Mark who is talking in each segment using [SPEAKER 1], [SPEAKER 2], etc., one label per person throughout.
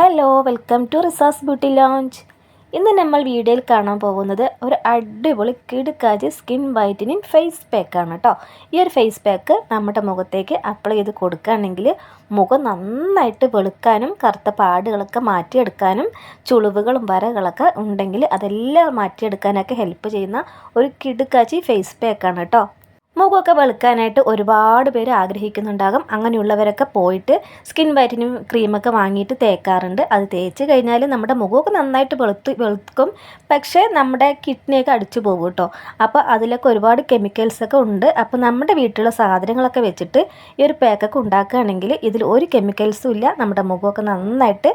[SPEAKER 1] Hello welcome to Riza's beauty lounge ഇന്ന് നമ്മൾ വീഡിയോയിൽ കാണാൻ പോകുന്നത് ഒരു അടിപൊളി കിടുക്കാജ് സ്കിൻ വൈറ്റനിങ് ഫേസ് പാക്കാണ് കേട്ടോ. ഈ ഒരു ഫേസ് പാക്ക് നമ്മുടെ മുഖത്തേക്ക് അപ്ലൈ ചെയ്ത് കൊടുക്കുകയാണെങ്കിൽ മുഖം നന്നായിട്ട് വെളുക്കാനും കറുത്ത പാടുകളൊക്കെ മാറ്റിയെടുക്കാനും ചുളിവുകളും വരകളൊക്കെ ഉണ്ടെങ്കിൽ അതെല്ലാം മാറ്റിയെടുക്കാനൊക്കെ ഹെൽപ്പ് ചെയ്യുന്ന ഒരു കിടുക്കാച്ചി ഫേസ് പാക്കാണ് കേട്ടോ. മുഖമൊക്കെ വെളുക്കാനായിട്ട് ഒരുപാട് പേര് ആഗ്രഹിക്കുന്നുണ്ടാകും. അങ്ങനെയുള്ളവരൊക്കെ പോയിട്ട് സ്കിൻ വൈറ്റനിങ് ക്രീമൊക്കെ വാങ്ങിയിട്ട് തേക്കാറുണ്ട്. അത് തേച്ച് കഴിഞ്ഞാൽ നമ്മുടെ മുഖമൊക്കെ നന്നായിട്ട് വെളുത്ത് വെളുക്കും. പക്ഷേ നമ്മുടെ കിഡ്നിയൊക്കെ അടിച്ചു പോകും കേട്ടോ. അപ്പോൾ അതിലൊക്കെ ഒരുപാട് കെമിക്കൽസൊക്കെ ഉണ്ട്. അപ്പോൾ നമ്മുടെ വീട്ടിലുള്ള സാധനങ്ങളൊക്കെ വെച്ചിട്ട് ഈ ഒരു പാക്കൊക്കെ ഉണ്ടാക്കുകയാണെങ്കിൽ ഇതിൽ ഒരു കെമിക്കൽസും ഇല്ല. നമ്മുടെ മുഖമൊക്കെ നന്നായിട്ട്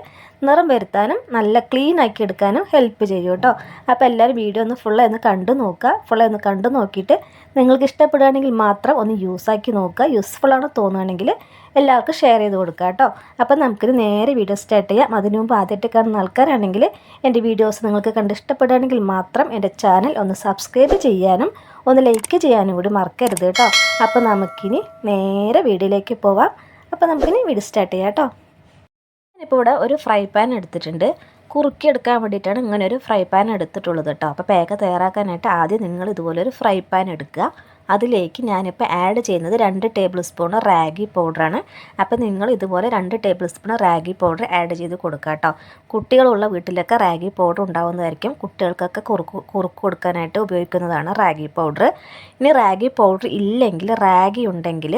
[SPEAKER 1] നിറം വരുത്താനും നല്ല ക്ലീൻ ആക്കി എടുക്കാനും ഹെൽപ്പ് ചെയ്യും കേട്ടോ. അപ്പോൾ എല്ലാവരും വീഡിയോ ഒന്ന് ഫുള്ളായി ഒന്ന് കണ്ടു നോക്കുക. ഫുള്ളായി ഒന്ന് കണ്ടു നോക്കിയിട്ട് നിങ്ങൾക്ക് ഇഷ്ടപ്പെടുകയാണെങ്കിൽ മാത്രം ഒന്ന് യൂസാക്കി നോക്കുക. യൂസ്ഫുള്ളാണ് തോന്നുകയാണെങ്കിൽ എല്ലാവർക്കും ഷെയർ ചെയ്ത് കൊടുക്കുക കേട്ടോ. അപ്പം നമുക്കിത് നേരെ വീഡിയോ സ്റ്റാർട്ട് ചെയ്യാം. അതിനു മുമ്പ് ആദ്യമായിട്ട് കാണുന്ന ആൾക്കാരാണെങ്കിൽ എന്റെ വീഡിയോസ് നിങ്ങൾക്ക് കണ്ട് ഇഷ്ടപ്പെടുകയാണെങ്കിൽ മാത്രം എന്റെ ചാനൽ ഒന്ന് സബ്സ്ക്രൈബ് ചെയ്യാനും ഒന്ന് ലൈക്ക് ചെയ്യാനും കൂടി മറക്കരുത് കേട്ടോ. അപ്പോൾ നമുക്കിനി നേരെ വീഡിയോയിലേക്ക് പോവാം. അപ്പോൾ നമുക്കിനി വീഡിയോ സ്റ്റാർട്ട് ചെയ്യാം കേട്ടോ. ഞാനിപ്പോൾ ഇവിടെ ഒരു ഫ്രൈ പാൻ എടുത്തിട്ടുണ്ട്. കുറുക്കിയെടുക്കാൻ വേണ്ടിയിട്ടാണ് ഇങ്ങനെ ഒരു ഫ്രൈ പാൻ എടുത്തിട്ടുള്ളത് കേട്ടോ. അപ്പോൾ പേക്ക തയ്യാറാക്കാനായിട്ട് ആദ്യം നിങ്ങൾ ഇതുപോലെ ഒരു ഫ്രൈ പാൻ എടുക്കുക. അതിലേക്ക് ഞാനിപ്പോൾ ആഡ് ചെയ്യുന്നത് രണ്ട് ടേബിൾ സ്പൂൺ റാഗി പൗഡറാണ് അപ്പോൾ നിങ്ങൾ ഇതുപോലെ രണ്ട് tablespoon ragi powder add ചെയ്ത് കൊടുക്കുക കേട്ടോ. കുട്ടികളുള്ള വീട്ടിലൊക്കെ റാഗി പൗഡർ ഉണ്ടാവുന്നതായിരിക്കും. കുട്ടികൾക്കൊക്കെ കുറുക്ക് കുറുക്ക് കൊടുക്കാനായിട്ട് ഉപയോഗിക്കുന്നതാണ് റാഗി പൗഡർ ഇനി റാഗി പൗഡർ ഇല്ലെങ്കിൽ റാഗി ഉണ്ടെങ്കിൽ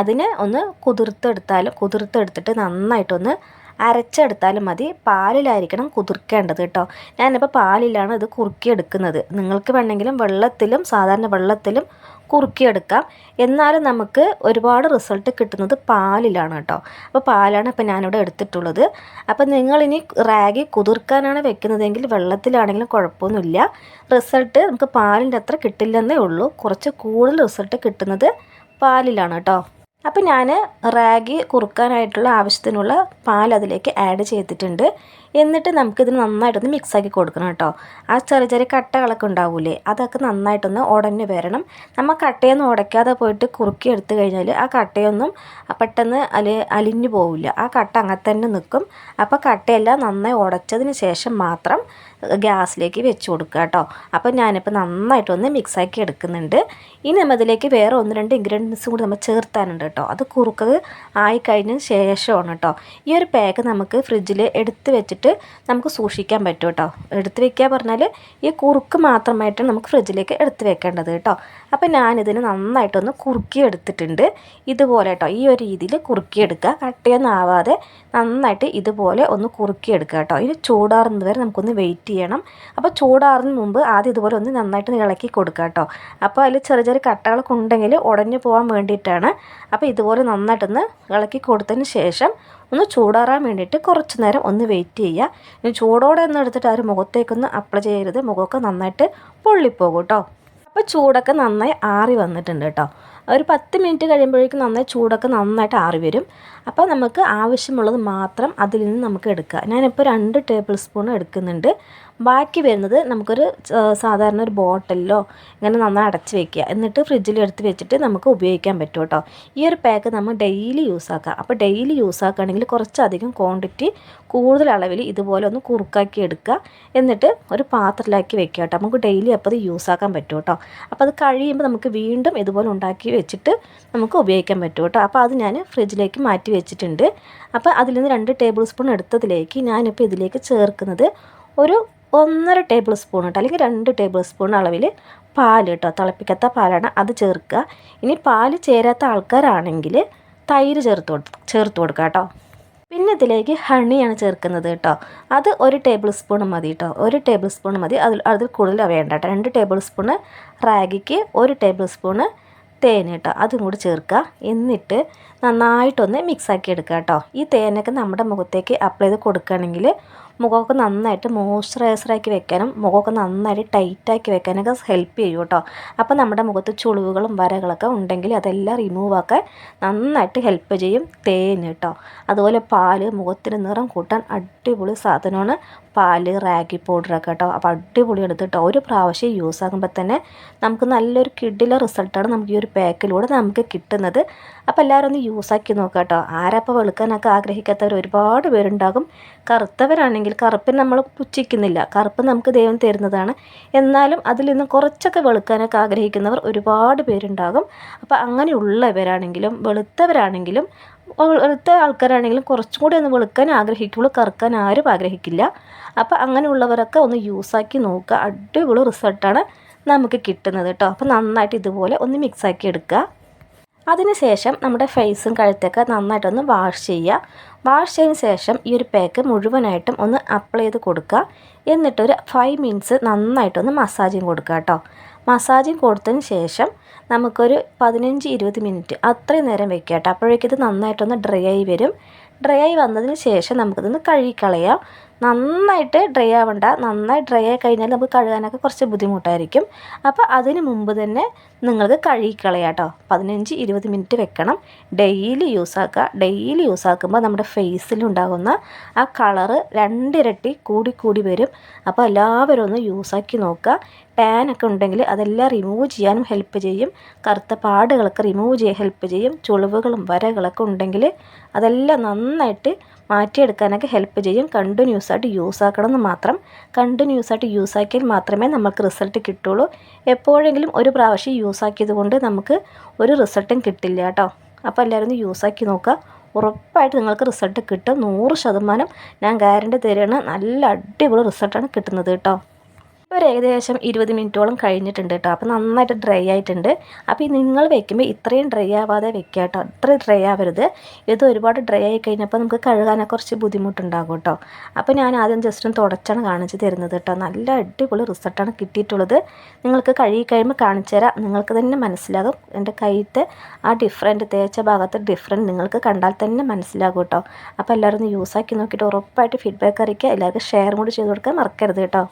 [SPEAKER 1] അതിനെ ഒന്ന് കുതിർത്തെടുത്താലും കുതിർത്തെടുത്തിട്ട് നന്നായിട്ടൊന്ന് അരച്ചെടുത്താലും മതി. പാലിലായിരിക്കണം കുതിർക്കേണ്ടത് കേട്ടോ. ഞാനിപ്പോൾ പാലിലാണ് ഇത് കുറുക്കിയെടുക്കുന്നത്. നിങ്ങൾക്ക് വേണമെങ്കിലും വെള്ളത്തിലും സാധാരണ വെള്ളത്തിലും കുറുക്കിയെടുക്കാം. എന്നാലും നമുക്ക് ഒരുപാട് റിസൾട്ട് കിട്ടുന്നത് പാലിലാണ് കേട്ടോ. അപ്പോൾ പാലാണ് ഇപ്പോൾ ഞാനിവിടെ എടുത്തിട്ടുള്ളത്. അപ്പോൾ നിങ്ങളിനി റാഗി കുതിർക്കാനാണ് വെക്കുന്നതെങ്കിൽ വെള്ളത്തിലാണെങ്കിലും കുഴപ്പമൊന്നുമില്ല. റിസൾട്ട് നമുക്ക് പാലിന്റെ അത്ര കിട്ടില്ലെന്നേ ഉള്ളൂ. കുറച്ച് കൂടുതൽ റിസൾട്ട് കിട്ടുന്നത് പാലിലാണ് കേട്ടോ. അപ്പോൾ ഞാൻ റാഗി കുറുക്കാനായിട്ടുള്ള ആവശ്യത്തിനുള്ള പാൽ അതിലേക്ക് ആഡ് ചെയ്തിട്ടുണ്ട്. എന്നിട്ട് നമുക്കിതിന് നന്നായിട്ടൊന്ന് മിക്സാക്കി കൊടുക്കണം കേട്ടോ. ആ ചെറിയ ചെറിയ കട്ടകളൊക്കെ ഉണ്ടാവൂലേ അതൊക്കെ നന്നായിട്ടൊന്ന് ഉടഞ്ഞ് വരണം. നമ്മൾ കട്ടയൊന്നും ഉടയ്ക്കാതെ പോയിട്ട് കുറുക്കി എടുത്തു കഴിഞ്ഞാൽ ആ കട്ടയൊന്നും പെട്ടെന്ന് അലി അലിഞ്ഞു പോവില്ല. ആ കട്ട അങ്ങനെ തന്നെ നിൽക്കും അപ്പോൾ കട്ടയെല്ലാം നന്നായി ഉടച്ചതിന് ശേഷം മാത്രം ഗ്യാസിലേക്ക് വെച്ച് കൊടുക്കുക കേട്ടോ. അപ്പോൾ ഞാനിപ്പോൾ നന്നായിട്ടൊന്ന് മിക്സാക്കി എടുക്കുന്നുണ്ട്. ഇനി നമ്മൾ ഇതിലേക്ക് വേറെ ഒന്ന് രണ്ട് ഇൻഗ്രീഡിയൻസും കൂടി നമ്മൾ ചേർത്താനുണ്ട് കേട്ടോ. അത് കുറുക്ക് ആയിക്കഴിഞ്ഞ ശേഷമാണ് കേട്ടോ. ഈ ഒരു പാക്ക് നമുക്ക് ഫ്രിഡ്ജിൽ എടുത്ത് വെച്ചിട്ട് നമുക്ക് സൂക്ഷിക്കാൻ പറ്റും കേട്ടോ. എടുത്ത് വെക്കുക പറഞ്ഞാൽ ഈ കുറുക്ക് മാത്രമായിട്ട് നമുക്ക് ഫ്രിഡ്ജിലേക്ക് എടുത്ത് വെക്കേണ്ടത് കേട്ടോ. അപ്പോൾ ഞാനിതിന് നന്നായിട്ടൊന്ന് കുറുക്കി എടുത്തിട്ടുണ്ട് ഇതുപോലെ കേട്ടോ ഈ ഒരു രീതിയിൽ കുറുക്കിയെടുക്കുക. കട്ടയൊന്നും ആവാതെ നന്നായിട്ട് ഇതുപോലെ ഒന്ന് കുറുക്കിയെടുക്കുക കേട്ടോ ഇത് ചൂടാറുന്നത് വരെ നമുക്കൊന്ന് വെയിറ്റ് ചെയ്യണം. അപ്പോൾ ചൂടാറുന്ന മുമ്പ് ആദ്യം ഇതുപോലെ ഒന്ന് നന്നായിട്ട് ഇളക്കി കൊടുക്കുക കേട്ടോ അപ്പോൾ അതിൽ ചെറിയ ചെറിയ കട്ടകളൊക്കെ ഉണ്ടെങ്കിൽ ഉടഞ്ഞു പോകാൻ വേണ്ടിയിട്ടാണ്. അപ്പോൾ ഇതുപോലെ നന്നായിട്ടൊന്ന് ഇളക്കി കൊടുത്തതിന് ശേഷം ഒന്ന് ചൂടാറാൻ വേണ്ടിയിട്ട് കുറച്ച് നേരം ഒന്ന് വെയിറ്റ് ചെയ്യുക. ഇനി ചൂടോടെ ഒന്ന് എടുത്തിട്ട് ആ ഒരു മുഖത്തേക്കൊന്ന് അപ്ലൈ ചെയ്യരുത്. മുഖമൊക്കെ നന്നായിട്ട് പൊള്ളിപ്പോകും കേട്ടോ അപ്പോൾ ചൂടൊക്കെ നന്നായി ആറി വന്നിട്ടുണ്ട് കേട്ടോ. ഒരു പത്ത് മിനിറ്റ് കഴിയുമ്പോഴേക്കും നന്നായി ചൂടൊക്കെ നന്നായിട്ട് ആറി വരും. അപ്പോൾ നമുക്ക് ആവശ്യമുള്ളത് മാത്രം അതിൽ നിന്ന് നമുക്ക് എടുക്കുക. ഞാനിപ്പോൾ രണ്ട് ടേബിൾ സ്പൂൺ എടുക്കുന്നുണ്ട്. ബാക്കി വരുന്നത് നമുക്കൊരു സാധാരണ ഒരു ബോട്ടിലോ ഇങ്ങനെ നന്നായി അടച്ച് വെക്കുക. എന്നിട്ട് ഫ്രിഡ്ജിൽ എടുത്ത് വെച്ചിട്ട് നമുക്ക് ഉപയോഗിക്കാൻ പറ്റും കേട്ടോ ഈ ഒരു പാക്ക് നമ്മൾ ഡെയിലി യൂസ് ആക്കുക. അപ്പോൾ ഡെയിലി യൂസ് ആക്കുകയാണെങ്കിൽ കുറച്ചധികം ക്വാണ്ടിറ്റി കൂടുതൽ അളവിൽ ഇതുപോലെ ഒന്ന് കുറുക്കാക്കി എടുക്കുക. എന്നിട്ട് ഒരു പാത്രത്തിലാക്കി വെക്കുക കേട്ടോ നമുക്ക് ഡെയിലി അപ്പോൾ അത് യൂസ് ആക്കാൻ പറ്റും കേട്ടോ അപ്പോൾ അത് കഴിയുമ്പോൾ നമുക്ക് വീണ്ടും ഇതുപോലെ ഉണ്ടാക്കി വെച്ചിട്ട് നമുക്ക് ഉപയോഗിക്കാൻ പറ്റും കേട്ടോ അപ്പോൾ അത് ഞാൻ ഫ്രിഡ്ജിലേക്ക് മാറ്റി വെച്ചിട്ടുണ്ട്. അപ്പോൾ അതിൽ നിന്ന് രണ്ട് ടേബിൾ സ്പൂൺ എടുത്തതിലേക്ക് ഞാനിപ്പോൾ ഇതിലേക്ക് ചേർക്കുന്നത് ഒരു ഒന്നര ടേബിൾ സ്പൂൺ കേട്ടോ അല്ലെങ്കിൽ രണ്ട് ടേബിൾ സ്പൂൺ അളവിൽ പാൽ കേട്ടോ തിളപ്പിക്കാത്ത പാലാണ് അത് ചേർക്കുക. ഇനി പാൽ ചേരാത്ത ആൾക്കാരാണെങ്കിൽ തൈര് ചേർത്ത് കൊടു ചേർത്ത് കൊടുക്കുക കേട്ടോ പിന്നെ ഇതിലേക്ക് ഹണിയാണ് ചേർക്കുന്നത് കേട്ടോ അത് ഒരു ടേബിൾ സ്പൂൺ മതി കേട്ടോ ഒരു ടേബിൾ സ്പൂൺ മതി. അതിൽ അതിൽ കൂടുതൽ വേണ്ട കേട്ടോ രണ്ട് ടേബിൾ സ്പൂൺ റാഗിക്ക് ഒരു ടേബിൾ സ്പൂണ് തേൻ കേട്ടോ അതും കൂടി ചേർക്കുക. എന്നിട്ട് നന്നായിട്ടൊന്ന് മിക്സാക്കി എടുക്കുക കേട്ടോ. ഈ തേനൊക്കെ നമ്മുടെ മുഖത്തേക്ക് അപ്ലൈ ചെയ്ത് കൊടുക്കുകയാണെങ്കിൽ മുഖമൊക്കെ നന്നായിട്ട് മോയ്സ്ചറൈസറാക്കി വെക്കാനും മുഖമൊക്കെ നന്നായിട്ട് ടൈറ്റാക്കി വെക്കാനൊക്കെ ഹെൽപ്പ് ചെയ്യും കേട്ടോ. അപ്പോൾ നമ്മുടെ മുഖത്ത് ചുളിവുകളും വരകളൊക്കെ ഉണ്ടെങ്കിൽ അതെല്ലാം റിമൂവ് ആക്കാൻ നന്നായിട്ട് ഹെൽപ്പ് ചെയ്യും തേൻ കേട്ടോ. അതുപോലെ പാൽ മുഖത്തിന് നിറം കൂട്ടാൻ അടിപൊളി സാധനമാണ് പാൽ റാഗി പൗഡറൊക്കെ കേട്ടോ. അപ്പോൾ അടിപൊളി എടുത്തിട്ടോ ഒരു പ്രാവശ്യം യൂസ് ആകുമ്പോൾ തന്നെ നമുക്ക് നല്ലൊരു കിഡിലെ റിസൾട്ടാണ് നമുക്ക് ഈ ഒരു പാക്കിലൂടെ നമുക്ക് കിട്ടുന്നത്. അപ്പോൾ എല്ലാവരും ഒന്ന് യൂസാക്കി നോക്കുക കേട്ടോ ആരപ്പോൾ വെളുക്കാനൊക്കെ ആഗ്രഹിക്കാത്തവർ ഒരുപാട് പേരുണ്ടാകും. കറുത്തവരാണെങ്കിൽ കറുപ്പിന് നമ്മൾ പുച്ഛിക്കുന്നില്ല. കറുപ്പ് നമുക്ക് ദൈവം തരുന്നതാണ്. എന്നാലും അതിൽ നിന്ന് കുറച്ചൊക്കെ വെളുക്കാനൊക്കെ ആഗ്രഹിക്കുന്നവർ ഒരുപാട് പേരുണ്ടാകും. അപ്പോൾ അങ്ങനെയുള്ളവരാണെങ്കിലും വെളുത്തവരാണെങ്കിലും വെളുത്ത ആൾക്കാരാണെങ്കിലും കുറച്ചും കൂടി ഒന്ന് വെളുക്കാൻ ആഗ്രഹിക്കുള്ളൂ. കറുക്കാൻ ആരും ആഗ്രഹിക്കില്ല. അപ്പോൾ അങ്ങനെയുള്ളവരൊക്കെ ഒന്ന് യൂസാക്കി നോക്കുക. അടിപൊളി റിസൾട്ടാണ് നമുക്ക് കിട്ടുന്നത് കേട്ടോ അപ്പോൾ നന്നായിട്ട് ഇതുപോലെ ഒന്ന് മിക്സാക്കി എടുക്കുക. അതിനുശേഷം നമ്മുടെ ഫേസും കഴുത്തൊക്കെ നന്നായിട്ടൊന്ന് വാഷ് ചെയ്യുക. വാഷ് ചെയ്തതിന് ശേഷം ഈ ഒരു പാക്ക് മുഴുവനായിട്ടും ഒന്ന് അപ്ലൈ ചെയ്ത് കൊടുക്കുക. എന്നിട്ടൊരു ഫൈവ് മിനിറ്റ്സ് നന്നായിട്ടൊന്ന് മസാജിങ് കൊടുക്കുക കേട്ടോ. മസാജിങ് കൊടുത്തതിന് ശേഷം നമുക്കൊരു പതിനഞ്ച് ഇരുപത് മിനിറ്റ് അത്രയും നേരം വെക്കുക കേട്ടോ. അപ്പോഴേക്കും ഇത് നന്നായിട്ടൊന്ന് ഡ്രൈ ആയി വരും. ഡ്രൈ ആയി വന്നതിന് ശേഷം നമുക്കിതൊന്ന് കഴുകിക്കളയാം. നന്നായിട്ട് ഡ്രൈ ആവണ്ട. നന്നായി ഡ്രൈ ആയി കഴിഞ്ഞാൽ നമുക്ക് കഴുകാനൊക്കെ കുറച്ച് ബുദ്ധിമുട്ടായിരിക്കും. അപ്പോൾ അതിന് മുമ്പ് തന്നെ നിങ്ങൾക്ക് കഴുകിക്കളയാം കേട്ടോ പതിനഞ്ച് ഇരുപത് മിനിറ്റ് വെക്കണം. ഡെയിലി യൂസ് ആക്കുക. ഡെയിലി യൂസ് ആക്കുമ്പോൾ നമ്മുടെ ഫേസിലുണ്ടാകുന്ന ആ കളറ് രണ്ടിരട്ടി കൂടി കൂടി വരും. അപ്പോൾ എല്ലാവരും ഒന്ന് യൂസാക്കി നോക്കുക. ടാൻ ഒക്കെ ഉണ്ടെങ്കിൽ അതെല്ലാം റിമൂവ് ചെയ്യാനും ഹെൽപ്പ് ചെയ്യും. കറുത്ത പാടുകളൊക്കെ റിമൂവ് ചെയ്യാൻ ഹെൽപ്പ് ചെയ്യും. ചുളിവുകളും വരകളൊക്കെ ഉണ്ടെങ്കിൽ അതെല്ലാം നന്നായിട്ട് മാറ്റിയെടുക്കാനൊക്കെ ഹെൽപ്പ് ചെയ്യും. കണ്ടിന്യൂസ് ആയിട്ട് യൂസ് ആക്കണം എന്ന് മാത്രം. കണ്ടിന്യൂസ് ആയിട്ട് യൂസ് ആക്കിയാൽ മാത്രമേ നമുക്ക് റിസൾട്ട് കിട്ടുള്ളൂ. എപ്പോഴെങ്കിലും ഒരു പ്രാവശ്യം യൂസ് ആക്കിയത് കൊണ്ട് നമുക്ക് ഒരു റിസൾട്ടും കിട്ടില്ല കേട്ടോ. അപ്പോൾ എല്ലാവരും ഒന്ന് യൂസ് ആക്കി നോക്കുക. ഉറപ്പായിട്ട് നിങ്ങൾക്ക് റിസൾട്ട് കിട്ടും. നൂറ് ശതമാനം ഞാൻ ഗ്യാരണ്ടി തരുകയാണ്. നല്ല അടിപൊളി റിസൾട്ടാണ് കിട്ടുന്നത് കേട്ടോ. ഒരു ഏകദേശം ഇരുപത് മിനിറ്റോളം കഴിഞ്ഞിട്ടുണ്ട് കേട്ടോ. അപ്പോൾ നന്നായിട്ട് ഡ്രൈ ആയിട്ടുണ്ട്. അപ്പോൾ നിങ്ങൾ വെക്കുമ്പോൾ ഇത്രയും ഡ്രൈ ആവാതെ വെക്കുക കേട്ടോ. അത്ര ഡ്രൈ ആവരുത്. ഇത് ഒരുപാട് ഡ്രൈ ആയി കഴിഞ്ഞപ്പോൾ നമുക്ക് കഴുകാനൊക്കെ കുറച്ച് ബുദ്ധിമുട്ടുണ്ടാകും കേട്ടോ. അപ്പോൾ ഞാൻ ആദ്യം ജസ്റ്റ് ഒന്ന് തുടച്ചാണ് കാണിച്ച് തരുന്നത് കേട്ടോ. നല്ല അടിപൊളി റിസൾട്ടാണ് കിട്ടിയിട്ടുള്ളത്. നിങ്ങൾക്ക് കഴുകി കഴിയുമ്പോൾ കാണിച്ചു തരാം. നിങ്ങൾക്ക് തന്നെ മനസ്സിലാകും. എന്റെ കയ്യത്തെ ആ ഡിഫറെന്റ് തേച്ച ഭാഗത്തെ ഡിഫറെന്റ് നിങ്ങൾക്ക് കണ്ടാൽ തന്നെ മനസ്സിലാകും കേട്ടോ. അപ്പോൾ എല്ലാവരും ഒന്ന് ആക്കി നോക്കിയിട്ട് ഉറപ്പായിട്ട് ഫീഡ്ബാക്ക് അറിയിക്കുക. എല്ലാവർക്കും ഷെയർ കൂടി ചെയ്ത് കൊടുക്കാൻ മറക്കരുത് കേട്ടോ.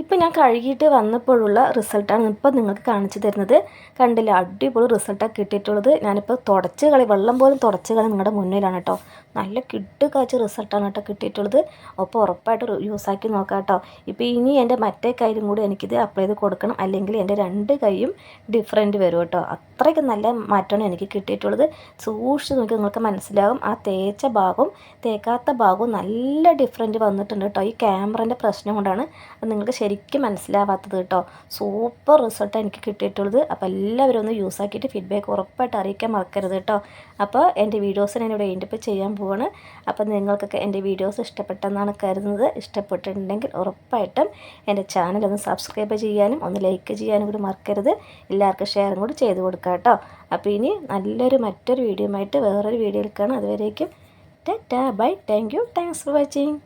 [SPEAKER 1] ഇപ്പം ഞാൻ കഴുകിയിട്ട് വന്നപ്പോഴുള്ള റിസൾട്ടാണ് ഇപ്പോൾ നിങ്ങൾക്ക് കാണിച്ചു തരുന്നത്. കണ്ടില്ല? അടിപൊളി റിസൾട്ടാണ് കിട്ടിയിട്ടുള്ളത്. ഞാനിപ്പോൾ തുടച്ച് കളി വെള്ളം പോലും തുടച്ച് കളി നിങ്ങളുടെ മുന്നിലാണ് കേട്ടോ. നല്ല കിട്ട് കാച്ച റിസൾട്ടാണ് കേട്ടോ കിട്ടിയിട്ടുള്ളത്. അപ്പോൾ ഉറപ്പായിട്ട് യൂസാക്കി നോക്കാം കേട്ടോ. ഇപ്പോൾ ഇനി എന്റെ മറ്റേ കയ്യിലും കൂടി എനിക്കിത് അപ്ലൈ ചെയ്ത് കൊടുക്കണം. അല്ലെങ്കിൽ എന്റെ രണ്ട് കൈയും ഡിഫറെന്റ് വരും കേട്ടോ. അത്രയ്ക്ക് നല്ല മാറ്റമാണ് എനിക്ക് കിട്ടിയിട്ടുള്ളത്. സൂക്ഷിച്ച് നോക്കി നിങ്ങൾക്ക് മനസ്സിലാകും ആ തേച്ച ഭാഗവും തേക്കാത്ത ഭാഗവും നല്ല ഡിഫറെന്റ് വന്നിട്ടുണ്ട് കേട്ടോ. ഈ ക്യാമറന്റെ പ്രശ്നം കൊണ്ടാണ്. നിങ്ങൾക്ക് ശരിക്കും മനസ്സിലാവാത്തത് കേട്ടോ. സൂപ്പർ റിസൾട്ട് എനിക്ക് കിട്ടിയിട്ടുള്ളത്. അപ്പോൾ എല്ലാവരും ഒന്ന് യൂസ് ആക്കിയിട്ട് ഫീഡ്ബാക്ക് ഉറപ്പായിട്ട് അറിയിക്കാൻ മറക്കരുത് കേട്ടോ. അപ്പോൾ എന്റെ വീഡിയോസ് ഞാൻ ഇവിടെ എന്റെ ചെയ്യാൻ പോവാണ്. അപ്പോൾ നിങ്ങൾക്കൊക്കെ എന്റെ വീഡിയോസ് ഇഷ്ടപ്പെട്ടെന്നാണ് കരുതുന്നത്. ഇഷ്ടപ്പെട്ടിട്ടുണ്ടെങ്കിൽ ഉറപ്പായിട്ടും എന്റെ ചാനൽ ഒന്ന് സബ്സ്ക്രൈബ് ചെയ്യാനും ഒന്ന് ലൈക്ക് ചെയ്യാനും കൂടി മറക്കരുത്. എല്ലാവർക്കും ഷെയറും കൂടി ചെയ്ത് കൊടുക്കുക കേട്ടോ. അപ്പോൾ ഇനി നല്ലൊരു മറ്റൊരു വീഡിയോ ആയിട്ട് വേറൊരു വീഡിയോ കാണാം. അതുവരേക്കും ടാ bye thank you thanks for watching